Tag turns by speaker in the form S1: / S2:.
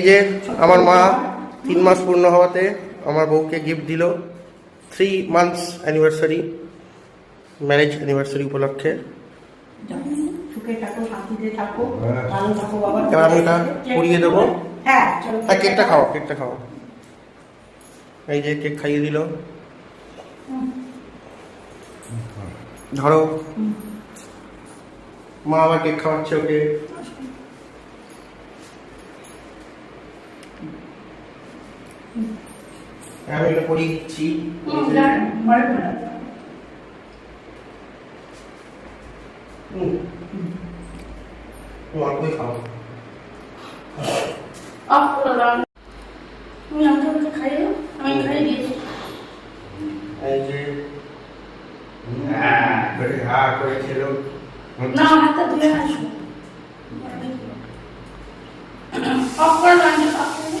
S1: এই যে আমার মা তিন মাস পূর্ণ হওয়াতে আমার বউকে গিফট দিল three months anniversary marriage anniversary উপলক্ষে। এবার আমি এটা পরিয়ে দেবো।
S2: হ্যাঁ
S1: কেকটা খাও কেকটা খাও। এই যে কেক খাইয়ে দিল। ধরো। মা আবার কেক খাওয়াচ্ছে ওকে। অল্পই খাও।
S2: তুমি আমাকে ওকে আমি খাইয়ে দিয়েছি।
S1: এই যে হ্যাঁ করে হ্যাঁ করে
S2: না, হাতটা ধুয়ে আস।